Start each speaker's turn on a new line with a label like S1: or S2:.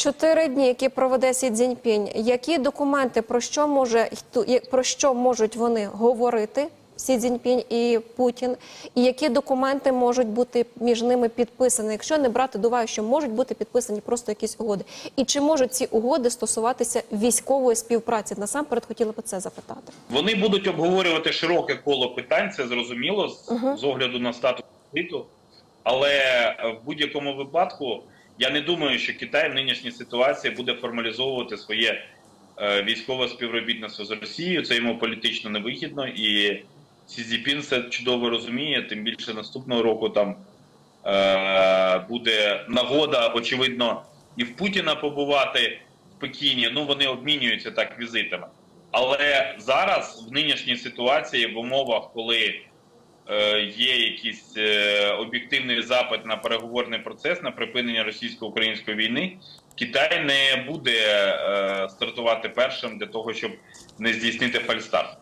S1: Чотири дні, які проведе Сі Цзіньпінь, які документи про що може про що можуть вони говорити? Сі Цзіньпінь і Путін, і які документи можуть бути між ними підписані, якщо не брати до уваги, що можуть бути підписані просто якісь угоди, і чи можуть ці угоди стосуватися військової співпраці? Насамперед хотіла би це запитати.
S2: Вони будуть обговорювати широке коло питань, це зрозуміло з, з огляду на статус світу. Але е, в будь-якому випадку я не думаю, що Китай в нинішній ситуації буде формалізовувати своє е, військове співробітництво з Росією. Це йому політично невигідно, і Сі Цзіпін це чудово розуміє. Тим більше наступного року там е, буде нагода, очевидно, і в Путіна побувати в Пекіні. Ну вони обмінюються так візитами. Але зараз в нинішній ситуації, в умовах, коли є якийсь е, об'єктивний запит на переговорний процес на припинення російсько-української війни, Китай не буде е, стартувати першим для того, щоб не здійснити фальстарт.